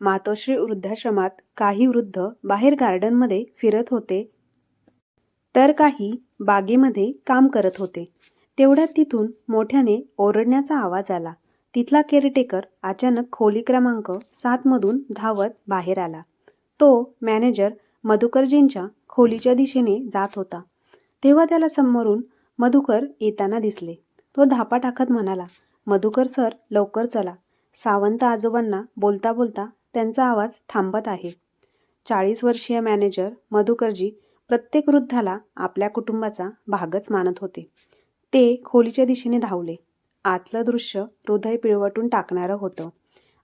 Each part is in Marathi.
मातोश्री वृद्धाश्रमात काही वृद्ध बाहेर गार्डनमध्ये फिरत होते. तर काही बागेमध्ये काम करत होते. तेवढ्यात तिथून मोठ्याने ओरडण्याचा आवाज आला. तिथला केअरटेकर अचानक खोली क्रमांक सातमधून धावत बाहेर आला. तो मॅनेजर मधुकरजींच्या खोलीच्या दिशेने जात होता. तेव्हा त्याला समोरून मधुकर येताना दिसले. तो धापा टाकत म्हणाला मधुकर सर लवकर चला. सावंत आजोबांना बोलता बोलता त्यांचा आवाज थांबत आहे. चाळीस वर्षीय मॅनेजर मधुकरजी प्रत्येक वृद्धाला आपल्या कुटुंबाचा भागच मानत होते. ते खोलीच्या दिशेने धावले. आतलं दृश्य हृदय पिळवटून टाकणारं होतं.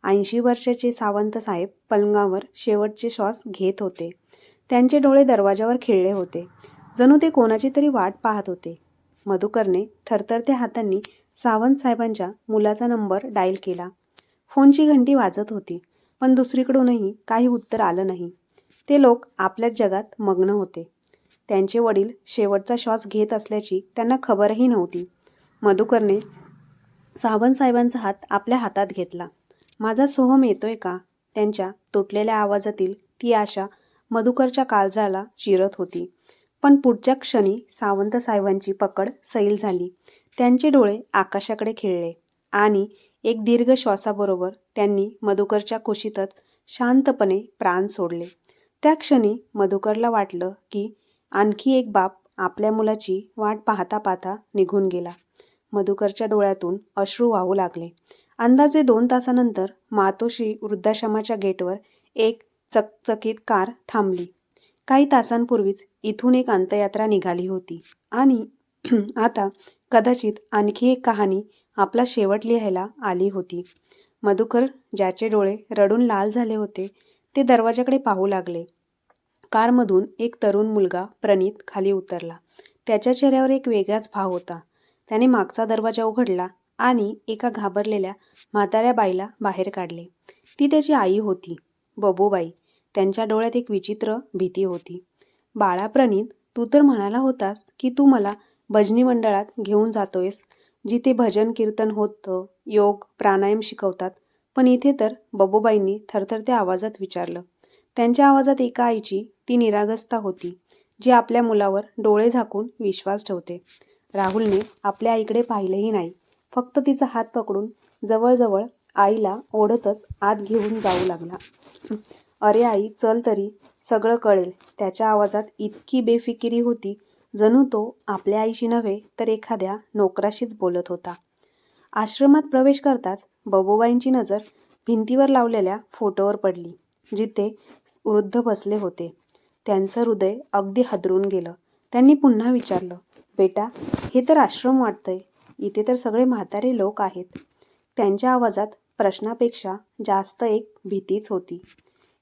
ऐंशी वर्षाचे सावंत साहेब पलंगावर शेवटचे श्वास घेत होते. त्यांचे डोळे दरवाजावर खिळले होते. जणू ते कोणाची तरी वाट पाहत होते. मधुकरने थरथरत्या हातांनी सावंत साहेबांच्या मुलाचा नंबर डायल केला. फोनची घंटी वाजत होती. पण दुसरीकडूनही काही उत्तर आलं नाही. ते लोक आपल्याच जगात मग्न होते. त्यांचे वडील शेवटचा श्वास घेत असल्याची त्यांना खबरही नव्हती. मधुकरने सावंत साहेबांचा हात आपल्या हातात घेतला. माझा सोहम येतोय का? त्यांच्या तुटलेल्या आवाजातील ती आशा मधुकरच्या काळजाला चिरत होती. पण पुढच्या क्षणी सावंतसाहेबांची पकड सैल झाली. त्यांचे डोळे आकाशाकडे खिळले आणि एक दीर्घ श्वासाबरोबर त्यांनी मधुकरच्या कुशीतच शांतपणे प्राण सोडले. त्या क्षणी मधुकरला वाटलं की आणखी एक बाप आपल्या मुलाची वाट पाहता पाहता निघून गेला. मधुकरच्या डोळ्यातून अश्रू वाहू लागले. अंदाजे दोन तासानंतर मातोश्री वृद्धाश्रमाच्या गेटवर एक चकचकीत कार थांबली. काही तासांपूर्वीच इथून एक अंतयात्रा निघाली होती आणि आता कदाचित आणखी एक कहाणी आपला शेवट लिहायला आली होती. मधुकर ज्याचे डोळे रडून लाल झाले होते ते दरवाजाकडे पाहू लागले. कारमधून एक तरुण मुलगा प्रणित खाली उतरला. त्याच्या चेहऱ्यावर एक वेगळाच भाव होता. त्याने मागचा दरवाजा उघडला आणि एका घाबरलेल्या म्हाताऱ्या बाईला बाहेर काढले. ती त्याची आई होती बबूबाई. त्यांच्या डोळ्यात एक विचित्र भीती होती. बाळा प्रणित तू तर म्हणाला होतास की तू मला भजनी मंडळात घेऊन जातोयस. जिथे भजन कीर्तन होतं योग प्राणायाम शिकवतात. पण इथे तर बबूबाईंनी थरथरत्या आवाजात विचारलं. त्यांच्या आवाजात एका आईची ती निरागसता होती जी आपल्या मुलावर डोळे झाकून विश्वास ठेवते. राहुलने आपल्या आईकडे पाहिलेही नाही. फक्त तिचा हात पकडून जवळजवळ आईला ओढतच आत घेऊन जाऊ लागला. अरे आई चल तरी. सगळं कळेल. त्याच्या आवाजात इतकी बेफिकिरी होती. जणू तो आपल्या आईशी नव्हे तर एखाद्या नोकराशीच बोलत होता. आश्रमात प्रवेश करताच बबूबाईंची नजर भिंतीवर लावलेल्या फोटोवर पडली जिथे वृद्ध बसले होते. त्यांचं हृदय अगदी हदरून गेलं. त्यांनी पुन्हा विचारलं बेटा हे तर आश्रम वाटतंय. इथे तर सगळे म्हातारे लोक आहेत. त्यांच्या आवाजात प्रश्नापेक्षा जास्त एक भीतीच होती.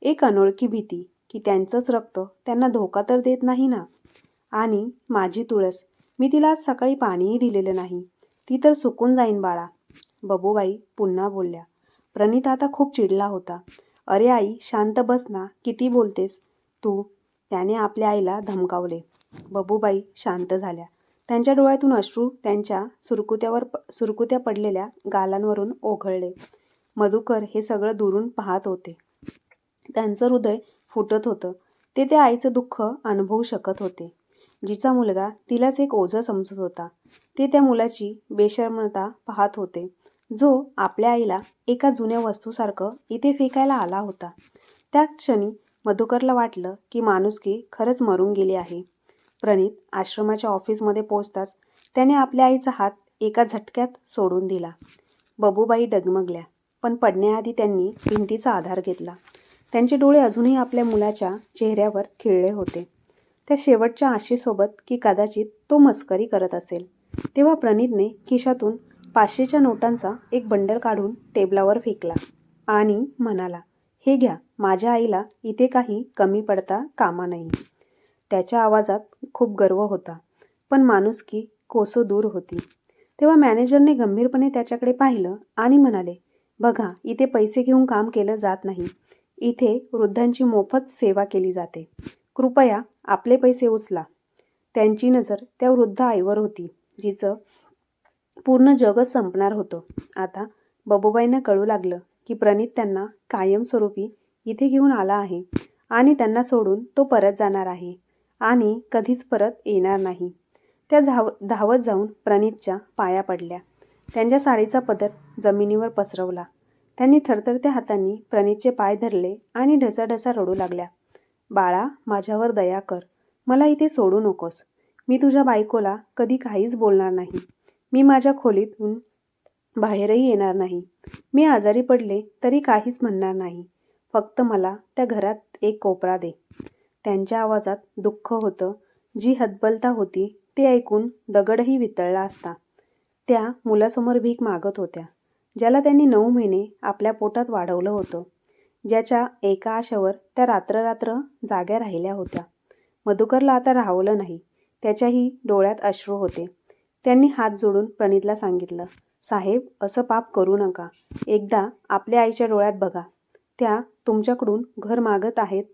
एक अनोळखी भीती की त्यांचंच रक्त त्यांना धोका तर देत नाही ना? आणि माझी तुळस. मी तिला आज सकाळी पाणीही दिलेलं नाही. ती तर सुकून जाईन बाळा. बबूबाई पुन्हा बोलल्या. प्रणित आता खूप चिडला होता. अरे आई शांत बस ना. किती बोलतेस? तू. त्याने आपल्या आईला धमकावले. बबूबाई शांत झाल्या. त्यांच्या डोळ्यातून अश्रू त्यांच्या सुरकुत्यावर प सुरकुत्या पडलेल्या गालांवरून ओघळले. मधुकर हे सगळं दुरून पाहत होते. त्यांचं हृदय फुटत होतं. ते त्या आईचं दुःख अनुभवू शकत होते. जिचा मुलगा तिलाच एक ओझं समजत होता. ते त्या मुलाची बेशर्मता पाहत होते. जो आपल्या आईला एका जुन्या वस्तूसारखं इथे फेकायला आला होता. त्या क्षणी मधुकरला वाटलं की माणुसकी खरंच मरून गेली आहे. प्रणित आश्रमाच्या ऑफिसमध्ये पोचताच त्याने आपल्या आईचा हात एका झटक्यात सोडून दिला. बबूबाई डगमगल्या पण पडण्याआधी त्यांनी भिंतीचा आधार घेतला. त्यांचे डोळे अजूनही आपल्या मुलाच्या चेहऱ्यावर खिळले होते. त्या शेवटच्या आशीसोबत की कदाचित तो मस्करी करत असेल. तेव्हा प्रणितने खिशातून पाचशेच्या नोटांचा एक बंडल काढून टेबलावर फेकला आणि म्हणाला हे घ्या माझ्या आईला इथे काही कमी पडता कामा नाही त्याच्या आवाजात खूप गर्व होता पण माणुसकी कोसो दूर होती. तेव्हा मॅनेजरने गंभीरपणे त्याच्याकडे पाहिलं आणि म्हणाले बघा इथे पैसे घेऊन काम केलं जात नाही. इथे वृद्धांची मोफत सेवा केली जाते. कृपया आपले पैसे उचला. त्यांची नजर त्या वृद्ध आईवर होती जिचं पूर्ण जगच संपणार होतं. आता बबूबाईंना कळू लागलं की प्रणित त्यांना कायमस्वरूपी इथे घेऊन आला आहे आणि त्यांना सोडून तो परत जाणार आहे आणि कधीच परत येणार नाही. त्या धाव धावत जाऊन प्रणितच्या पाया पडल्या. त्यांच्या साडीचा पदर जमिनीवर पसरवला. त्यांनी थरथरत्या हातांनी प्रणितचे पाय धरले आणि ढसाढसा रडू लागल्या. बाळा माझ्यावर दया कर. मला इथे सोडू नकोस. मी तुझ्या बायकोला कधी काहीच बोलणार नाही. मी माझ्या खोलीतून बाहेरही येणार नाही. मी आजारी पडले तरी काहीच म्हणणार नाही. फक्त मला त्या घरात एक कोपरा दे. त्यांच्या आवाजात दुःख होतं. जी हतबलता होती ते ऐकून दगडही वितळला असता. त्या मुलासमोर भीक मागत होत्या ज्याला त्यांनी नऊ महिने आपल्या पोटात वाढवलं होतं. ज्याच्या एका आशेवर त्या रात्ररात्र जाग्या राहिल्या होत्या. मधुकरला आता राहवलं नाही. त्याच्याही डोळ्यात अश्रू होते. त्यांनी हात जोडून प्रणितला सांगितलं साहेब असं पाप करू नका. एकदा आपल्या आईच्या डोळ्यात बघा. त्या तुमच्याकडून घर मागत आहेत.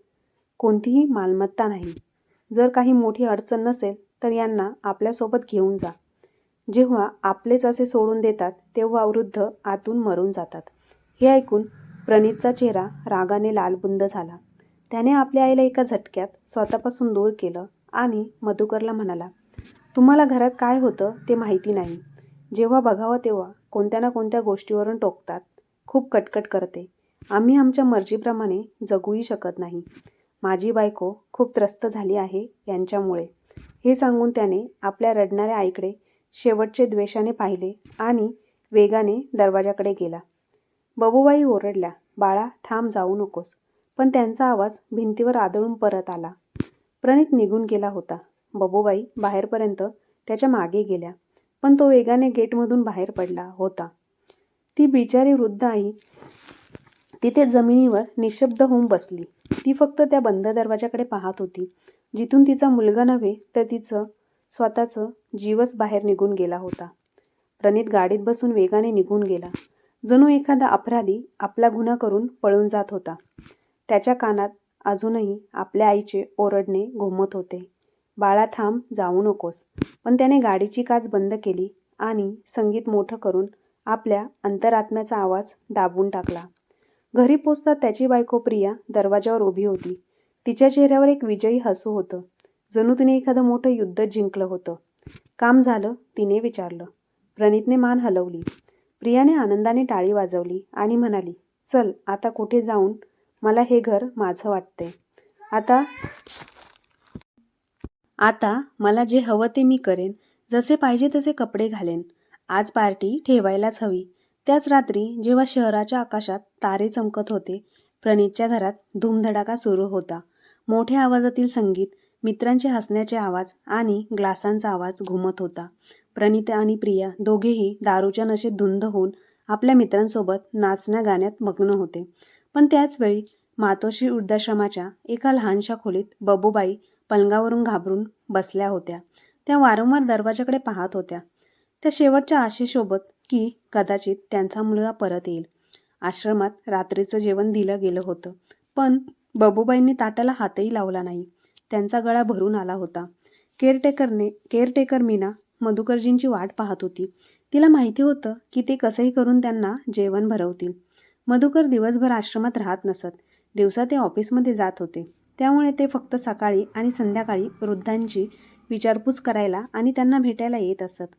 कोणतीही मालमत्ता नाही. जर काही मोठी अडचण नसेल तर यांना आपल्यासोबत घेऊन जा. जेव्हा आपलेच असे सोडून देतात तेव्हा वृद्ध आतून मरून जातात. हे ऐकून प्रणितचा चेहरा रागाने लालबुंद झाला. त्याने आपल्या आईला एका झटक्यात स्वतःपासून दूर केलं आणि मधुकरला म्हणाला तुम्हाला घरात काय होतं ते माहिती नाही. जेव्हा बघावं तेव्हा कोणत्या ना कोणत्या गोष्टीवरून टोकतात. खूप कटकट करते. आम्ही आमच्या मर्जीप्रमाणे जगूही शकत नाही. माझी बायको खूप त्रस्त झाली आहे यांच्यामुळे हे सांगून त्याने आपल्या रडणाऱ्या आईकडे शेवटचे द्वेषाने पाहिले आणि वेगाने दरवाजाकडे गेला. बबूबाई ओरडल्या बाळा थांब जाऊ नकोस. पण त्यांचा आवाज भिंतीवर आदळून परत आला. प्रणित निघून गेला होता. बबूबाई बाहेरपर्यंत त्याच्यामागे गेल्या पण तो वेगाने गेटमधून बाहेर पडला होता. ती बिचारी वृद्ध आई तिथे जमिनीवर निशब्द होऊन बसली. ती फक्त त्या बंद दरवाजाकडे पाहत होती. जिथून तिचा मुलगा नव्हे तर तिचं स्वतःचं जीवच बाहेर निघून गेला होता. प्रणित गाडीत बसून वेगाने निघून गेला. जणू एखादा अपराधी आपला गुन्हा करून पळून जात होता. त्याच्या कानात अजूनही आपल्या आईचे ओरडणे घुमत होते. बाळा थांब जाऊ नकोस. पण त्याने गाडीची काच बंद केली आणि संगीत मोठं करून आपल्या अंतरात्म्याचा आवाज दाबून टाकला. घरी पोचता त्याची बायको प्रिया दरवाजावर उभी होती. तिच्या चेहऱ्यावर एक विजयी हसू होतं. जणू तिने एखादं मोठं युद्ध जिंकलं होतं. काम झालं तिने विचारलं. प्रणितने मान हलवली. प्रियाने आनंदाने टाळी वाजवली आणि म्हणाली चल आता कुठे जाऊन मला हे घर माझं वाटते आता आता मला जे हवं ते मी करेन. जसे पाहिजे तसे कपडे घालेन. आज पार्टी ठेवायलाच हवी. त्याच रात्री जेव्हा शहराच्या आकाशात तारे चमकत होते प्रणितच्या घरात धूमधडाका सुरू होता. मोठ्या आवाजातील संगीत मित्रांचे हसण्याचे आवाज आणि ग्लासांचा आवाज घुमत होता. प्रणिता आणि प्रिया दोघेही दारूच्या नशेत धुंद होऊन आपल्या मित्रांसोबत नाचण्या गाण्यात मग्न होते. पण त्याचवेळी मातोश्री वृद्धाश्रमाच्या एका लहानशा खोलीत बबूबाई पलंगावरून घाबरून बसल्या होत्या. त्या वारंवार दरवाजाकडे पाहत होत्या. त्या शेवटच्या आशेसोबत की कदाचित त्यांचा मुलगा परत येईल. आश्रमात रात्रीचं जेवण दिलं गेलं होतं. पण बबूबाईंनी ताटाला हातही लावला नाही. त्यांचा गळा भरून आला होता. केअरटेकरने केअरटेकर मीना मधुकरजींची वाट पाहत होती. तिला माहिती होतं की ते कसंही करून त्यांना जेवण भरवतील. मधुकर दिवसभर आश्रमात राहत नसत. दिवसा ते ऑफिसमध्ये जात होते. त्यामुळे ते फक्त सकाळी आणि संध्याकाळी वृद्धांची विचारपूस करायला आणि त्यांना भेटायला येत असत.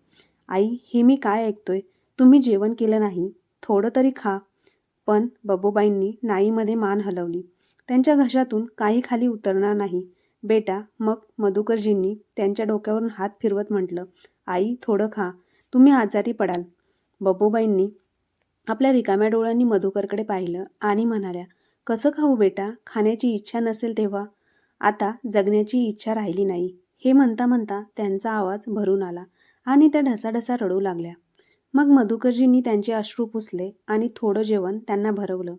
आई हे मी काय ऐकतोय? तुम्ही जेवण केलं नाही. थोडं तरी खा. पण बबूबाईंनी नाईमध्ये मान हलवली. त्यांच्या घशातून काही खाली उतरणार नाही. बेटा मग मधुकरजींनी त्यांच्या डोक्यावरून हात फिरवत म्हटलं आई थोडं खा. तुम्ही आजारी पडाल. बबूबाईंनी आपल्या रिकाम्या डोळ्यांनी मधुकरकडे पाहिलं आणि म्हणाल्या कसं खाऊ बेटा? खाण्याची इच्छा नसेल तेव्हा. आता जगण्याची इच्छा राहिली नाही. हे म्हणता म्हणता त्यांचा आवाज भरून आला आणि त्या ढसाढसा रडू लागल्या. मग मधुकरजींनी त्यांचे अश्रू पुसले आणि थोडं जेवण त्यांना भरवलं.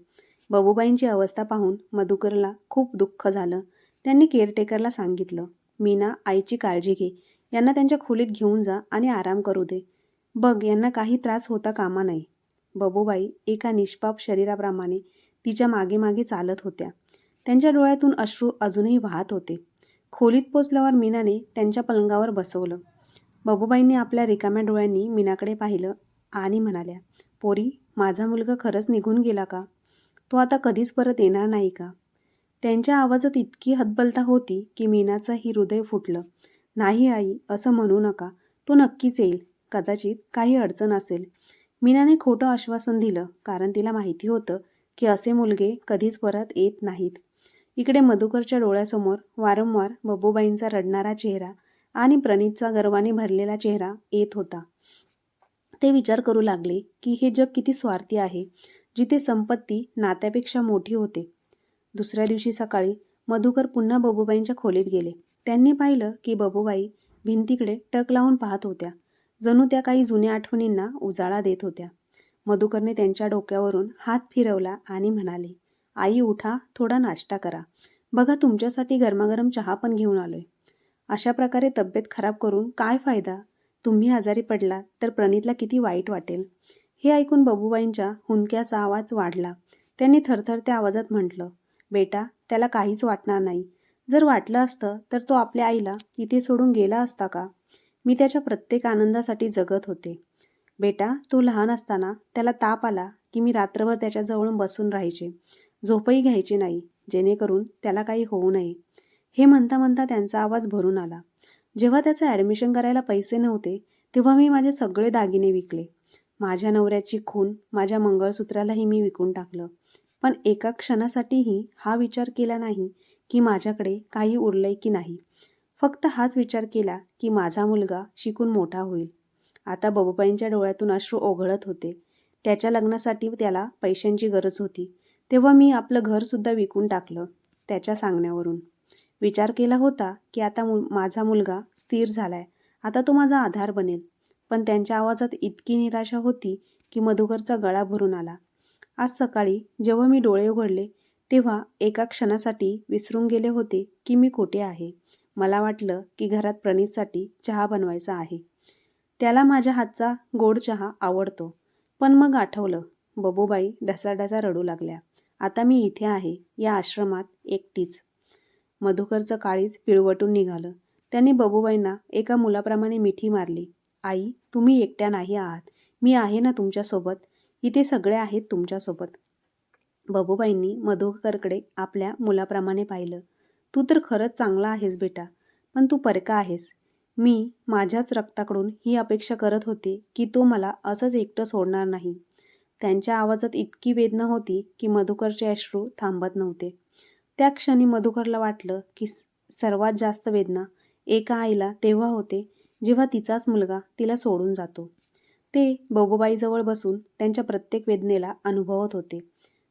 बबूबाईंची अवस्था पाहून मधुकरला खूप दुःख झालं. त्यांनी केअरटेकरला सांगितलं मीना आईची काळजी घे. यांना त्यांच्या खोलीत घेऊन जा आणि आराम करू दे. बघ यांना काही त्रास होता कामा नाही बबूबाई एका निष्पाप शरीराप्रमाणे तिच्यामागे मागे चालत होत्या. त्यांच्या डोळ्यातून अश्रू अजूनही वाहत होते. खोलीत पोचल्यावर मीनाने त्यांच्या पलंगावर बसवलं. बबूबाईंनी आपल्या रिकाम्या डोळ्यांनी मीनाकडे पाहिलं आणि म्हणाल्या पोरी माझा मुलगा खरंच निघून गेला का? तो आता कधीच परत येणार नाही का? त्यांच्या आवाजात इतकी हतबलता होती की मीनाचंही हृदय फुटलं. नाही आई असं म्हणू नका. तो नक्कीच येईल. कदाचित काही अडचण असेल. मीनाने खोटं आश्वासन दिलं कारण तिला माहिती होतं की असे मुलगे कधीच परत येत नाहीत. इकडे मधुकरच्या डोळ्यासमोर वारंवार बबूबाईंचा रडणारा चेहरा आणि प्रणीतचा गर्वाने भरलेला चेहरा येत होता. ते विचार करू लागले की हे जग किती स्वार्थी आहे जिथे संपत्ती नात्यापेक्षा मोठी होते. दुसऱ्या दिवशी सकाळी मधुकर पुन्हा बबूबाईंच्या खोलीत गेले. त्यांनी पाहिलं की बबूबाई भिंतीकडे टक लावून पाहत होत्या. जणू त्या काही जुन्या आठवणींना उजाळा देत होत्या. मधुकरने त्यांच्या डोक्यावरून हात फिरवला आणि म्हणाले आई उठा थोडा नाश्ता करा. बघा तुमच्यासाठी गरमागरम चहा पण घेऊन आलोय. अशा प्रकारे तब्येत खराब करून काय फायदा? तुम्ही आजारी पडला तर प्रणितला किती वाईट वाटेल. हे ऐकून बबूबाईंच्या हुंदक्याचा आवाज वाढला. त्यांनी थरथरत्या आवाजात म्हटलं बेटा त्याला काहीच वाटणार नाही. जर वाटलं असतं तर तो आपल्या आईला इथे सोडून गेला असता का? मी त्याच्या प्रत्येक आनंदासाठी जगत होते. बेटा तो लहान असताना त्याला ताप आला की मी रात्रभर त्याच्याजवळून बसून राहायचे. झोपही घ्यायची नाही जेणेकरून त्याला काही होऊ नये. हे म्हणता म्हणता त्यांचा आवाज भरून आला. जेव्हा त्याचं ॲडमिशन करायला पैसे नव्हते तेव्हा मी माझे सगळे दागिने विकले. माझ्या नवऱ्याची खून माझ्या मंगळसूत्रालाही मी विकून टाकलं. पण एका क्षणासाठीही हा विचार केला नाही की माझ्याकडे काही उरलंय की नाही. फक्त हाच विचार केला की माझा मुलगा शिकून मोठा होईल. आता बबूबाईंच्या डोळ्यातून अश्रू ओघळत होते. त्याच्या लग्नासाठी त्याला पैशांची गरज होती. तेव्हा मी आपलं घरसुद्धा विकून टाकलं त्याच्या सांगण्यावरून. विचार केला होता की आता मु माझा मुलगा स्थिर झालाय. आता तो माझा आधार बनेल. पण त्यांच्या आवाजात इतकी निराशा होती की मधुकरचा गळा भरून आला. आज सकाळी जेव्हा मी डोळे उघडले तेव्हा एका क्षणासाठी विसरून गेले होते की मी कुठे आहे. मला वाटलं की घरात प्रणीतसाठी चहा बनवायचा आहे. त्याला माझ्या हातचा गोड चहा आवडतो. पण मग आठवलं बबूबाई ढसाढसा रडू लागल्या. आता मी इथे आहे या आश्रमात एकटीच. मधुकरचं काळीच पिळवटून निघालं. त्याने बबूबाईंना एका मुलाप्रमाणे मिठी मारली. आई तुम्ही एकट्या नाही आहात. मी आहे ना तुमच्यासोबत. इथे सगळे आहेत तुमच्यासोबत. बबूबाईंनी मधुकरकडे आपल्या मुलाप्रमाणे पाहिलं. तू तर खरंच चांगला आहेस बेटा पण तू परका आहेस. मी माझ्याच रक्ताकडून ही अपेक्षा करत होते की तो मला असंच एकटं सोडणार नाही. त्यांच्या आवाजात इतकी वेदना होती की मधुकरचे अश्रू थांबत नव्हते. त्या क्षणी मधुकरला वाटलं की सर्वात जास्त वेदना एका आईला तेव्हा होते जेव्हा तिचाच मुलगा तिला सोडून जातो. ते बबूबाईजवळ बसून त्यांच्या प्रत्येक वेदनेला अनुभवत होते.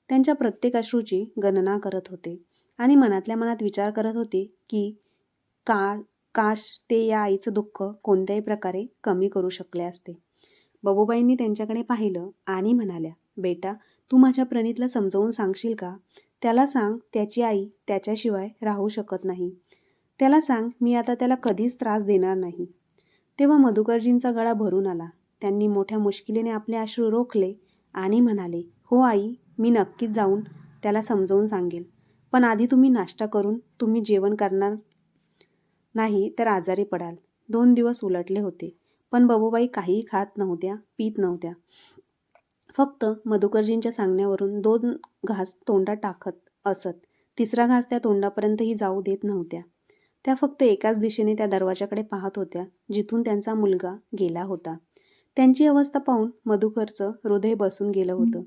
त्यांच्या प्रत्येक अश्रूची गणना करत होते. आणि मनातल्या मनात विचार करत होते की का काश ते या आईचं दुःख कोणत्याही प्रकारे कमी करू शकले असते. बबूबाईंनी त्यांच्याकडे पाहिलं आणि म्हणाल्या बेटा तू माझ्या प्रणितला समजावून सांगशील का? त्याला सांग त्याची आई त्याच्याशिवाय राहू शकत नाही. त्याला सांग मी आता त्याला कधीच त्रास देणार नाही. तेव्हा मधुकरजींचा गळा भरून आला. त्यांनी मोठ्या मुश्किलीने आपले अश्रू रोखले आणि म्हणाले हो आई मी नक्कीच जाऊन त्याला समजावून सांगेल. पण आधी तुम्ही नाश्ता करून तुम्ही जेवण करणार नाही तर आजारी पडाल. दोन दिवस उलटले होते पण बबूबाई काहीही खात नव्हत्या पीत नव्हत्या. फक्त मधुकरजींच्या सांगण्यावरून दोन घास तोंडात टाकत असत. तिसरा घास त्या तोंडापर्यंतही जाऊ देत नव्हत्या. त्या फक्त एकाच दिशेने त्या दरवाजाकडे पाहत होत्या जिथून त्यांचा मुलगा गेला होता. त्यांची अवस्था पाहून मधुकरचं हृदय बसून गेलं होतं.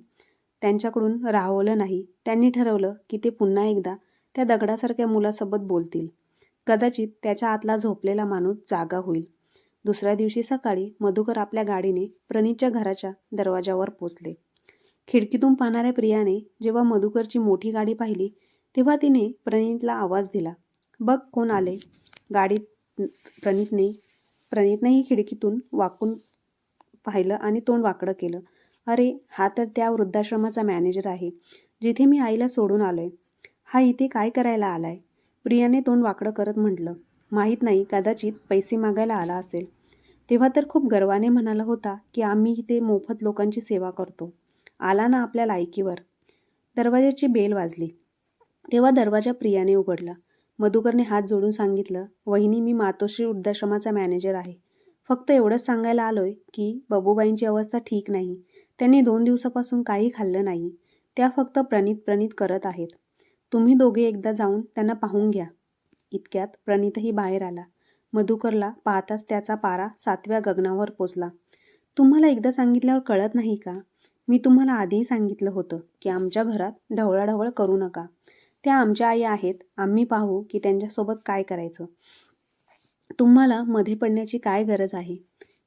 त्यांच्याकडून राहवलं नाही. त्यांनी ठरवलं की ते पुन्हा एकदा त्या दगडासारख्या मुलासोबत बोलतील. कदाचित त्याच्या आतला झोपलेला माणूस जागा होईल. दुसऱ्या दिवशी सकाळी मधुकर आपल्या गाडीने प्रणीतच्या घराच्या दरवाजावर पोचले. खिडकीतून पाहणाऱ्या प्रियाने जेव्हा मधुकरची मोठी गाडी पाहिली तेव्हा तिने प्रणीतला आवाज दिला. बघ कोण आले. गाडीत प्रणीतने प्रणीतनेही खिडकीतून वाकून पाहिलं आणि तोंड वाकडं केलं. अरे हा तर त्या वृद्धाश्रमाचा मॅनेजर आहे जिथे मी आईला सोडून आलोय. हा इथे काय करायला आलाय? प्रियाने तोंड वाकडं करत म्हटलं माहीत नाही कदाचित पैसे मागायला आला असेल. तेव्हा तर खूप गर्वाने म्हणाला होता की आम्ही इथे मोफत लोकांची सेवा करतो. आला ना आपल्या लायकीवर. दरवाजाची बेल वाजली. तेव्हा दरवाजा प्रियाने उघडला. मधुकरने हात जोडून सांगितलं वहिनी मी मातोश्री वृद्धाश्रमाचा मॅनेजर आहे. फक्त एवढंच सांगायला आलोय की बबूबाईंची अवस्था ठीक नाही. त्यांनी दोन दिवसापासून काही खाल्लं नाही. त्या फक्त प्रणित प्रणित करत आहेत. तुम्ही दोघे एकदा जाऊन त्यांना पाहून घ्या. इतक्यात प्रणितही बाहेर आला. मधुकरला पाहताच त्याचा पारा सातव्या गगनावर पोचला. तुम्हाला एकदा सांगितल्यावर कळत नाही का? मी तुम्हाला आधीही सांगितलं होतं की आमच्या घरात ढवळाढवळ करू नका. त्या आमच्या आई आहेत. आम्ही पाहू की त्यांच्यासोबत काय करायचं. तुम्हाला मध्ये पडण्याची काय गरज आहे?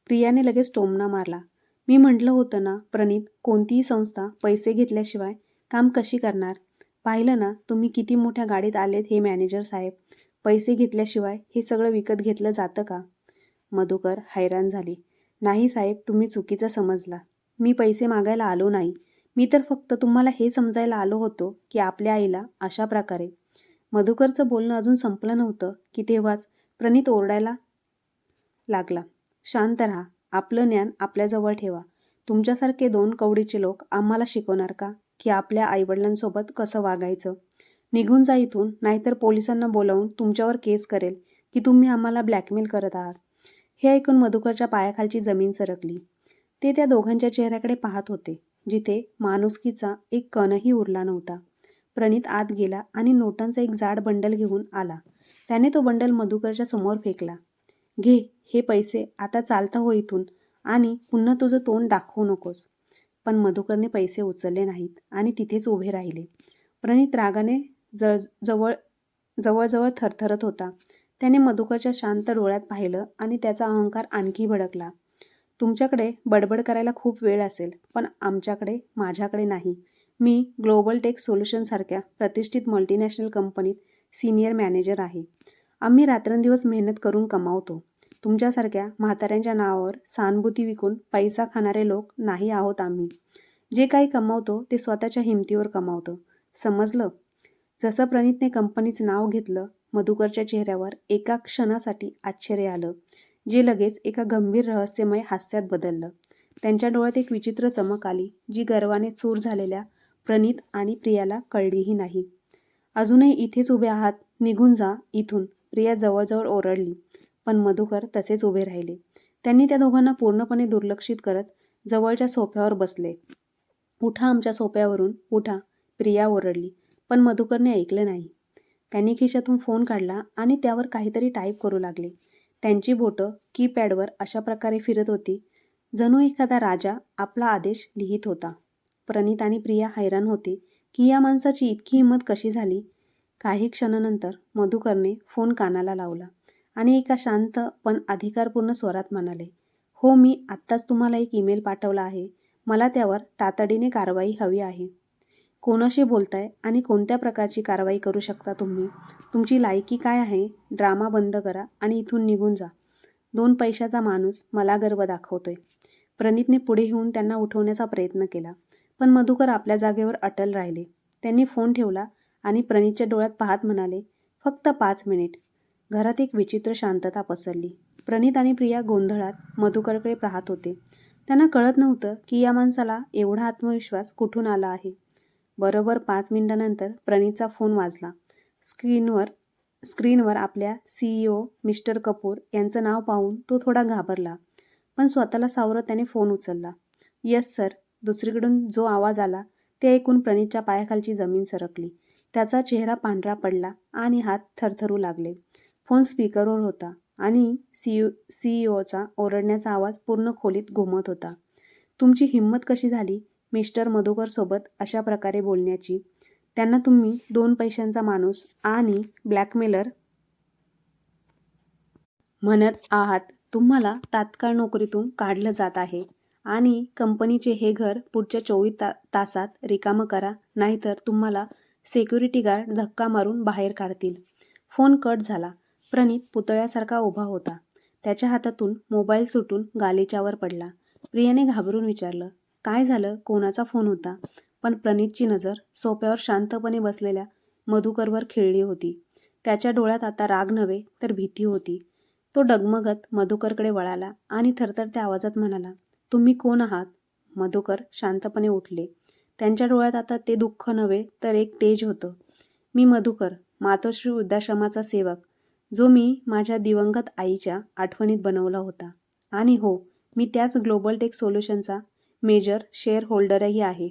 प्रियाने लगेच टोमणा मारला. मी म्हटलं होतं ना प्रणित कोणतीही संस्था पैसे घेतल्याशिवाय काम कशी करणार? पाहिलं ना तुम्ही किती मोठ्या गाडीत आलेत हे मॅनेजर साहेब. पैसे घेतल्याशिवाय हे सगळं विकत घेतलं जातं का? मधुकर हैराण झाली. नाही साहेब तुम्ही चुकीचं समजला. मी पैसे मागायला आलो नाही. मी तर फक्त तुम्हाला हे समजायला आलो होतो की आपल्या आईला अशा प्रकारे. मधुकरचं बोलणं अजून संपलं नव्हतं की तेव्हाच प्रणित ओरडायला लागला. शांत राहा. आपलं ज्ञान आपल्याजवळ ठेवा. तुमच्यासारखे दोन कवडीचे लोक आम्हाला शिकवणार का? की आपल्या आईवडिलांसोबत कसं वागायचं? निघून जा इथून. नाहीतर पोलिसांना बोलावून तुमच्यावर केस करेल की तुम्ही आम्हाला ब्लॅकमेल करत आहात. हे ऐकून मधुकरच्या पायाखालची जमीन सरकली. ते त्या दोघांच्या चेहऱ्याकडे पाहत होते जिथे माणुसकीचा एक कणही उरला नव्हता. प्रणित आत गेला आणि नोटांचा एक जाड बंडल घेऊन आला. त्याने तो बंडल मधुकरच्या समोर फेकला. घे हे पैसे आता चालता हो इथून आणि पुन्हा तुझं तोंड दाखवू नकोस. पण मधुकरने पैसे उचलले नाहीत आणि तिथेच उभे राहिले. प्रणित रागाने जळ जवळ जवळजवळ थरथरत होता. त्याने मधुकरच्या शांत डोळ्यात पाहिलं आणि त्याचा अहंकार आणखी भडकला. तुमच्याकडे बडबड करायला खूप वेळ असेल पण आमच्याकडे माझ्याकडे नाही. मी ग्लोबल टेक सोल्युशनसारख्या प्रतिष्ठित मल्टीनॅशनल कंपनीत सिनियर मॅनेजर आहे. आम्ही रात्रंदिवस मेहनत करून कमावतो. तुमच्यासारख्या म्हाताऱ्यांच्या नावावर सहानुभूती विकून पैसा खाणारे लोक नाही आहोत आम्ही. जे काही कमावतो ते स्वतःच्या हिमतीवर कमावतो. समजलं? जसं प्रणितने कंपनीचं नाव घेतलं मधुकरच्या चेहऱ्यावर एका क्षणासाठी आश्चर्य आलं जे लगेच एका गंभीर रहस्यमय हास्यात बदललं. त्यांच्या डोळ्यात एक विचित्र चमक आली जी गर्वाने चूर झालेल्या प्रणित आणि प्रियाला कळलीही नाही. अजूनही इथेच उभे आहात. निघून जा इथून. प्रिया जवळजवळ ओरडली. पण मधुकर तसेच उभे राहिले. त्यांनी त्या दोघांना पूर्णपणे दुर्लक्षित करत जवळच्या सोफ्यावर बसले. उठा आमच्या सोफ्यावरून. उठा. प्रिया ओरडली. पण मधुकरने ऐकले नाही. त्यांनी खिशातून फोन काढला आणि त्यावर काहीतरी टाईप करू लागले. त्यांची बोटं कीपॅडवर अशा प्रकारे फिरत होती. जणू एखादा राजा आपला आदेश लिहित होता. प्रणित आणि प्रिया हैराण होते. की या माणसाची इतकी हिंमत कशी झाली? काही क्षणानंतर मधुकरने फोन कानाला लावला आणि एका शांत पण अधिकारपूर्ण स्वरात म्हणाले हो मी आत्ताच तुम्हाला एक ईमेल पाठवला आहे. मला त्यावर तातडीने कारवाई हवी आहे. कोणाशी बोलताय आणि कोणत्या प्रकारची कारवाई करू शकता तुम्ही? तुमची लायकी काय आहे? ड्रामा बंद करा आणि इथून निघून जा. दोन पैशाचा माणूस मला गर्व दाखवतोय. प्रणितने पुढे येऊन त्यांना उठवण्याचा प्रयत्न केला. पण मधुकर आपल्या जागेवर अटल राहिले. त्यांनी फोन ठेवला आणि प्रणितच्या डोळ्यात पाहत म्हणाले फक्त पाच मिनिट. घरात एक विचित्र शांतता पसरली. प्रणित आणि प्रिया गोंधळात मधुकरकडे पाहत होते. त्यांना कळत नव्हतं की या माणसाला एवढा आत्मविश्वास कुठून आला आहे. बरोबर पाच मिनिटानंतर प्रणितचा फोन वाजला. स्क्रीनवर स्क्रीनवर आपल्या सीईओ मिस्टर कपूर यांचं नाव पाहून तो थोडा घाबरला. पण स्वतःला सावरत त्याने फोन उचलला. Yes sir. दुसरीकडून जो आवाज आला ते ऐकून प्रणितच्या पायाखालची जमीन सरकली. त्याचा चेहरा पांढरा पडला आणि हात थरथरू लागले. फोन स्पीकरवर होता आणि सी सीईओचा ओरडण्याचा आवाज पूर्ण खोलीत घुमत होता. तुमची हिंमत कशी झाली मिस्टर मधुकरसोबत अशा प्रकारे बोलण्याची? त्यांना तुम्ही दोन पैशांचा माणूस आणि ब्लॅकमेलर म्हणत आहात. तुम्हाला तात्काळ नोकरीतून काढलं जात आहे. आणि कंपनीचे हे घर पुढच्या चोवीस ता तासात रिकामं करा नाहीतर तुम्हाला सेक्युरिटी गार्ड धक्का मारून बाहेर काढतील. फोन कट झाला. प्रणित पुतळ्यासारखा उभा होता. त्याच्या हातातून मोबाईल सुटून गालीच्यावर पडला. प्रियाने घाबरून विचारलं काय झालं? कोणाचा फोन होता? पण प्रणितची नजर सोप्यावर शांतपणे बसलेल्या मधुकरवर खिळली होती. त्याच्या डोळ्यात आता राग नव्हे तर भीती होती. तो डगमगत मधुकरकडे वळाला आणि थरथरत्या आवाजात म्हणाला तुम्ही कोण आहात? मधुकर शांतपणे उठले. त्यांच्या डोळ्यात आता ते दुःख नव्हे तर एक तेज होतं. मी मधुकर मातोश्री वृद्धाश्रमाचा सेवक जो मी माझ्या दिवंगत आईच्या आठवणीत बनवला होता. आणि हो मी त्याच ग्लोबल टेक सोल्युशनचा मेजर शेअर होल्डरही आहे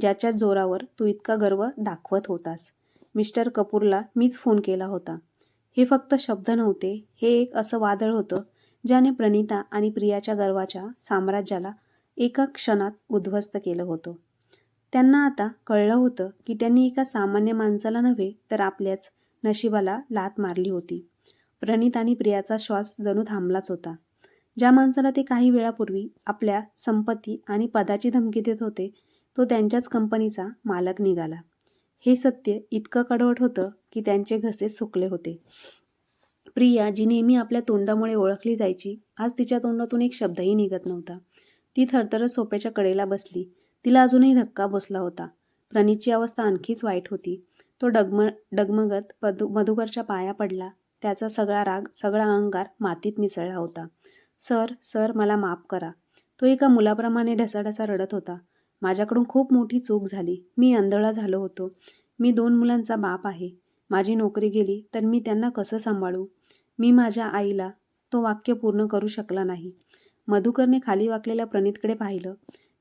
ज्याच्या जोरावर तू इतका गर्व दाखवत होतास. मिस्टर कपूरला मीच फोन केला होता. हे फक्त शब्द नव्हते हे एक असं वादळ होतं ज्याने प्रणिता आणि प्रियाच्या गर्वाच्या साम्राज्याला एका क्षणात उद्ध्वस्त केलं होतं. त्यांना आता कळलं होतं की त्यांनी एका सामान्य माणसाला नव्हे तर आपल्याच नशिबाला लात मारली होती. प्रणित आणि प्रियाचा श्वास जणू थांबलाच होता. ज्या माणसाला ते काही वेळापूर्वी आपल्या संपत्ती आणि पदाची धमकी देत होते तो त्यांच्याच कंपनीचा मालक निघाला. हे सत्य इतकं कडवट होतं की त्यांचे घसे सुकले होते. प्रिया जी नेहमी आपल्या तोंडामुळे ओळखली जायची आज तिच्या तोंडातून एक शब्दही निघत नव्हता. ती थरथरत सोप्याच्या कडेला बसली. तिला अजूनही धक्का बसला होता. प्रणीतची अवस्था आणखीच वाईट होती. तो डगम डगमगत पदु मधुकरच्या पाया पडला. त्याचा सगळा राग सगळा अहंकार मातीत मिसळला होता. सर सर मला माफ करा. तो एका मुलाप्रमाणे ढसाढसा रडत होता. माझ्याकडून खूप मोठी चूक झाली. मी आंधळा झालो होतो. मी दोन मुलांचा बाप आहे. माझी नोकरी गेली तर मी त्यांना कसं सांभाळू? मी माझ्या आईला तो वाक्य पूर्ण करू शकला नाही. मधुकरने खाली वाकलेल्या प्रणितकडे पाहिलं.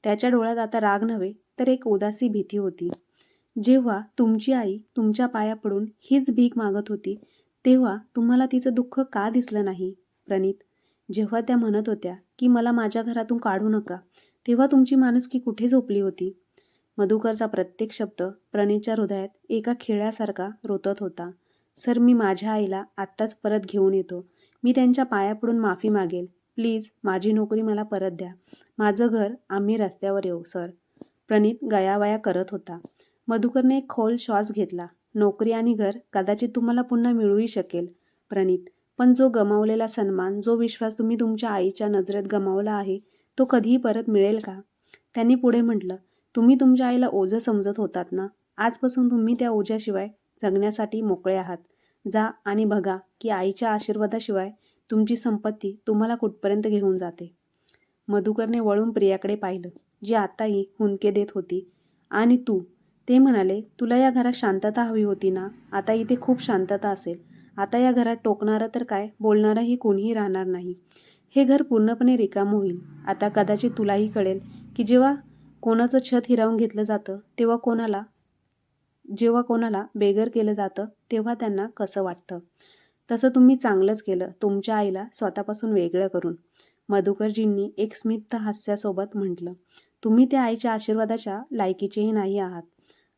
त्याच्या डोळ्यात आता राग नव्हे तर एक उदासी भीती होती. जेव्हा तुमची आई तुमच्या पाया पडून हीच भीक मागत होती तेव्हा तुम्हाला तिचं दुःख का दिसलं नाही? प्रणित जेव्हा त्या म्हणत होत्या की मला माझ्या घरातून काढू नका तेव्हा तुमची माणुसकी कुठे झोपली होती? मधुकरचा प्रत्येक शब्द प्रणीतच्या हृदयात एका खेळ्यासारखा रोतत होता. सर मी माझ्या आईला आत्ताच परत घेऊन येतो. मी त्यांच्या पाया पडून माफी मागेल. प्लीज माझी नोकरी मला परत द्या. माझं घर आम्ही रस्त्यावर येऊ सर. प्रणित गयावया करत होता. मधुकरने एक खोल श्वास घेतला. नोकरी आणि घर कदाचित तुम्हाला पुन्हा मिळूही शकेल प्रणित. पण जो गमावलेला सन्मान जो विश्वास तुम्ही तुमच्या आईच्या नजरेत गमावला आहे तो कधीही परत मिळेल का? त्यांनी पुढे म्हटलं तुम्ही तुमच्या आईला ओझं समजत होतात ना? आजपासून तुम्ही त्या ओझ्याशिवाय जगण्यासाठी मोकळे आहात. जा आणि बघा की आईच्या आशीर्वादाशिवाय तुमची संपत्ती तुम्हाला कुठपर्यंत घेऊन जाते. मधुकरने वळून प्रियाकडे पाहिलं जी आताही हुंदके देत होती. आणि तू? ते म्हणाले तुला या घरात शांतता हवी होती ना? आता इथे खूप शांतता असेल. आता या घरात टोकणारं तर काय? बोलणारंही कोणीही राहणार नाही. हे घर पूर्णपणे रिकाम होईल. आता कदाचित तुलाही कळेल की जेव्हा कोणाचं छत हिरावून घेतलं जातं तेव्हा कोणाला जेव्हा कोणाला बेगर केलं जातं तेव्हा त्यांना कसं वाटतं? तसं तुम्ही चांगलंच केलं तुमच्या आईला स्वतःपासून वेगळं करून. मधुकरजींनी एक स्मित हास्यासोबत म्हटलं तुम्ही त्या आईच्या आशीर्वादाच्या लायकीचेही नाही आहात.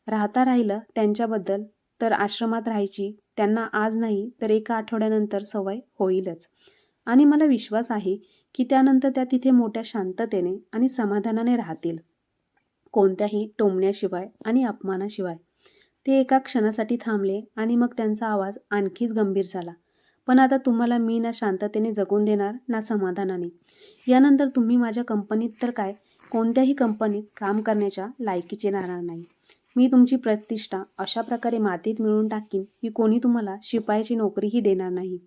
राहता राहिलं त्यांच्याबद्दल तर आश्रमात राहायची त्यांना आज नाही तर एका आठवड्यानंतर सवय होईलच. आणि मला विश्वास आहे की त्यानंतर त्या तिथे मोठ्या शांततेने आणि समाधानाने राहतील. कोणत्याही टोमण्याशिवाय आणि अपमानाशिवाय. ते एका क्षणासाठी थांबले आणि मग त्यांचा आवाज आणखीच गंभीर झाला. पण आता तुम्हाला मी ना शांततेने जगून देणार ना समाधानाने. यानंतर तुम्ही माझ्या कंपनीत तर काय? कोणत्याही कंपनीत काम करण्याच्या लायकीचे राहणार नाही. मी तुमची प्रतिष्ठा अशा प्रकारे मातीत मिळवून टाकीन की कोणी तुम्हाला शिपायाची नोकरीही देणार नाही.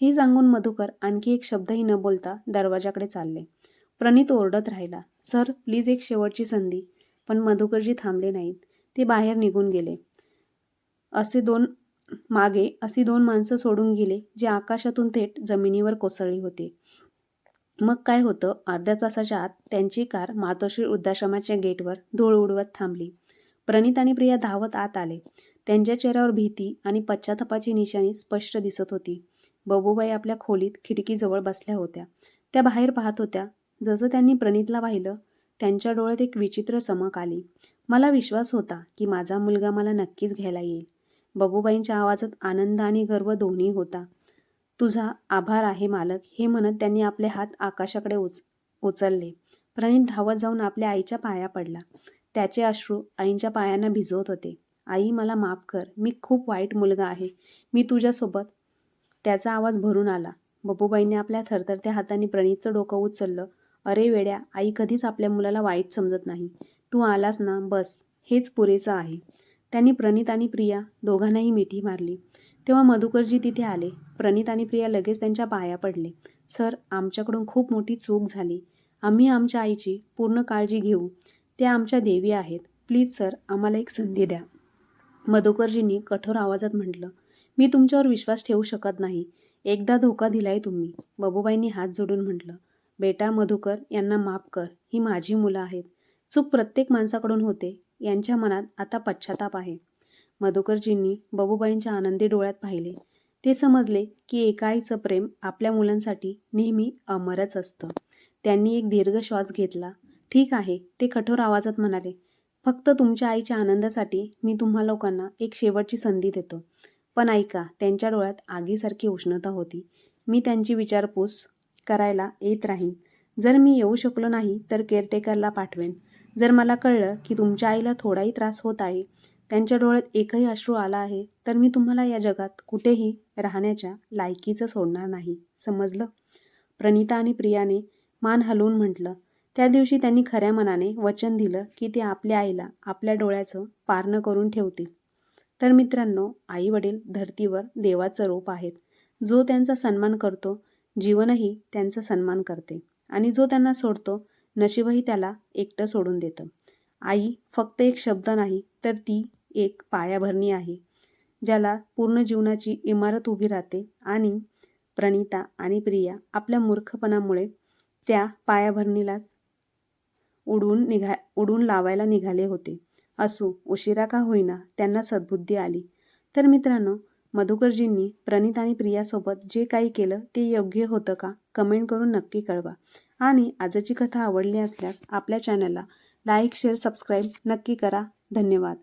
हे सांगून मधुकर आणखी एक शब्दही न बोलता दरवाजाकडे चालले. प्रणित ओरडत राहिला सर प्लीज एक शेवटची संधी. पण मधुकरजी थांबले नाहीत. ते बाहेर निघून गेले. असे दोन मागे अशी दोन माणसं सोडून गेले जे आकाशातून थेट जमिनीवर कोसळली होती. मग काय होतं? अर्ध्या तासाच्या आत त्यांची कार मातोश्री वृद्धाश्रमाच्या गेटवर धूळ उडवत थांबली. प्रणित आणि प्रिया धावत आत आले. त्यांच्या चेहऱ्यावर भीती आणि पश्चातापाची निशाणी स्पष्ट दिसत होती. बबूबाई आपल्या खोलीत खिडकीजवळ बसल्या होत्या. त्या बाहेर पाहत होत्या. जसं त्यांनी प्रणितला पाहिलं त्यांच्या डोळ्यात एक विचित्र चमक आली. मला विश्वास होता की माझा मुलगा मला नक्कीच घ्यायला येईल. बबूबाईंच्या आवाजात आनंद आणि गर्व दोन्ही होता. तुझा आभार आहे मालक हे म्हणत त्यांनी आपले हात आकाशाकडे उच उचलले. प्रणित धावत जाऊन आपल्या आईच्या पाया पडला. त्याचे अश्रू आईंच्या पायांना भिजवत होते. आई मला माफ कर. मी खूप वाईट मुलगा आहे. मी तुझ्यासोबत त्याचा आवाज भरून आला. बबूबाईंनी आपल्या थरथरत्या हाताने प्रणितचं डोकं उचललं. अरे वेड्या आई कधीच आपल्या मुलाला वाईट समजत नाही. तू आलास ना बस हेच पुरेसं आहे. त्यांनी प्रणित आणि प्रिया दोघांनाही मिठी मारली. तेव्हा मधुकरजी तिथे आले. प्रणित आणि प्रिया लगेच त्यांच्या पाया पडले. सर आमच्याकडून खूप मोठी चूक झाली. आम्ही आमच्या आईची पूर्ण काळजी घेऊ. त्या आमच्या देवी आहेत. प्लीज सर आम्हाला एक संधी द्या. मधुकरजींनी कठोर आवाजात म्हटलं मी तुमच्यावर विश्वास ठेवू शकत नाही. एकदा धोका दिलाय तुम्ही. बबूबाईंनी हात जोडून म्हटलं बेटा मधुकर यांना माफ कर ही माझी मुलं आहेत. चूक प्रत्येक माणसाकडून होते यांच्या मनात आता पश्चाताप आहे. मधुकरजींनी बबूबाईंच्या आनंदी डोळ्यात पाहिले. ते समजले की एका आईचं प्रेम आपल्या मुलांसाठी नेहमी अमरच असतं. त्यांनी एक दीर्घ श्वास घेतला. ठीक आहे ते कठोर आवाजात म्हणाले फक्त तुमच्या आईच्या आनंदासाठी मी तुम्हा लोकांना एक शेवटची संधी देतो. पण ऐका त्यांच्या डोळ्यात आगीसारखी उष्णता होती. मी त्यांची विचारपूस करायला येत राहीन. जर मी येऊ शकलो नाही तर केअरटेकरला पाठवेन. जर मला कळलं की तुमच्या आईला थोडाही त्रास होत आहे त्यांच्या डोळ्यात एकही अश्रू आला आहे तर मी तुम्हाला या जगात कुठेही राहण्याच्या लायकीचं सोडणार नाही. समजलं? प्रणिता आणि प्रियाने मान हलवून म्हटलं. त्या दिवशी त्यांनी खऱ्या मनाने वचन दिलं की ते आपल्या आईला आपल्या डोळ्याचं पारणं करून ठेवतील. तर मित्रांनो आई वडील धर्तीवर देवाचं रूप आहेत. जो त्यांचा सन्मान करतो जीवनही त्यांचा सन्मान करते आणि जो त्यांना सोडतो नशीबही त्याला एकटं सोडून देतं. आई फक्त एक शब्द नाही तर ती एक पायाभरणी आहे ज्याला पूर्ण जीवनाची इमारत उभी राहते आणि प्रणिता आणि प्रिया आपल्या मूर्खपणामुळे त्या पायाभरणीलाच उडवून निघा उडून लावायला निघाले होते. असो उशिरा का होईना त्यांना सद्बुद्धी आली. तर मित्रांनो मधुकरजींनी प्रणित आणि प्रियासोबत जे काही केलं ते योग्य होतं का? कमेंट करून नक्की कळवा. आणि आजची कथा आवडली असल्यास आपल्या चॅनलला लाईक शेअर सबस्क्राईब नक्की करा. धन्यवाद.